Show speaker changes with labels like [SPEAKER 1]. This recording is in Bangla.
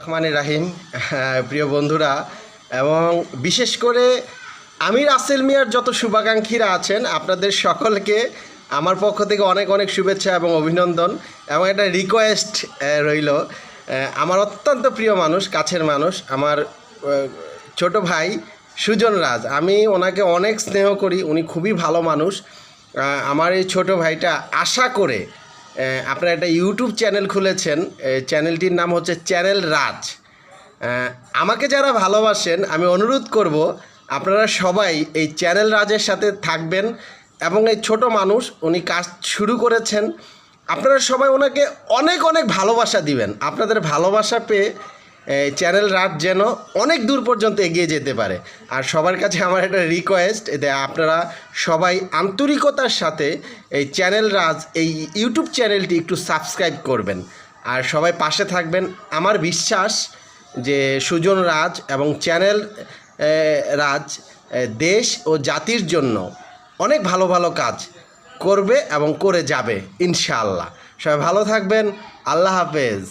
[SPEAKER 1] রহমান রাহিম প্রিয় বন্ধুরা, এবং বিশেষ করে আমির আসেল মিয়ার যত শুভাকাঙ্ক্ষীরা আছেন, আপনাদের সকলকে আমার পক্ষ থেকে অনেক অনেক শুভেচ্ছা এবং অভিনন্দন, এবং একটা রিকোয়েস্ট রইল। আমার অত্যন্ত প্রিয় মানুষ, কাছের মানুষ, আমার ছোট ভাই সুজন রাজ। আমি ওনাকে অনেক স্নেহ করি, উনি খুবই ভালো মানুষ। আমার এই ছোট ভাইটা আশা করে আপনারা একটা ইউটিউব চ্যানেল খুলেছেন চ্যানেলটির নাম হচ্ছে চ্যানেল রাজ আমাকে যারা ভালোবাসেন, আমি অনুরোধ করব, আপনারা সবাই এই চ্যানেল রাজের সাথে থাকবেন এবং এই ছোট মানুষ, উনি কাজ শুরু করেছেন। আপনারা সবাই ওনাকে অনেক অনেক ভালোবাসা দিবেন। আপনাদের ভালোবাসা পেয়ে চ্যানেল রাত যেন অনেক দূর পর্যন্ত এগিয়ে যেতে পারে। আর সবার কাছে আমার একটা রিকোয়েস্ট এতে আপনারা সবাই আন্তরিকতার সাথে এই চ্যানেল রাজ, এই ইউটিউব চ্যানেলটি একটু সাবস্ক্রাইব করবেন। আর সবাই পাশে থাকবেন। আমার বিশ্বাস যে সুজন রাজ এবং চ্যানেল রাজ দেশ ও জাতির জন্য অনেক ভালো ভালো কাজ করবে এবং করে যাবে, ইনশাআল্লাহ। সবাই ভালো থাকবেন। আল্লাহ হাফেজ।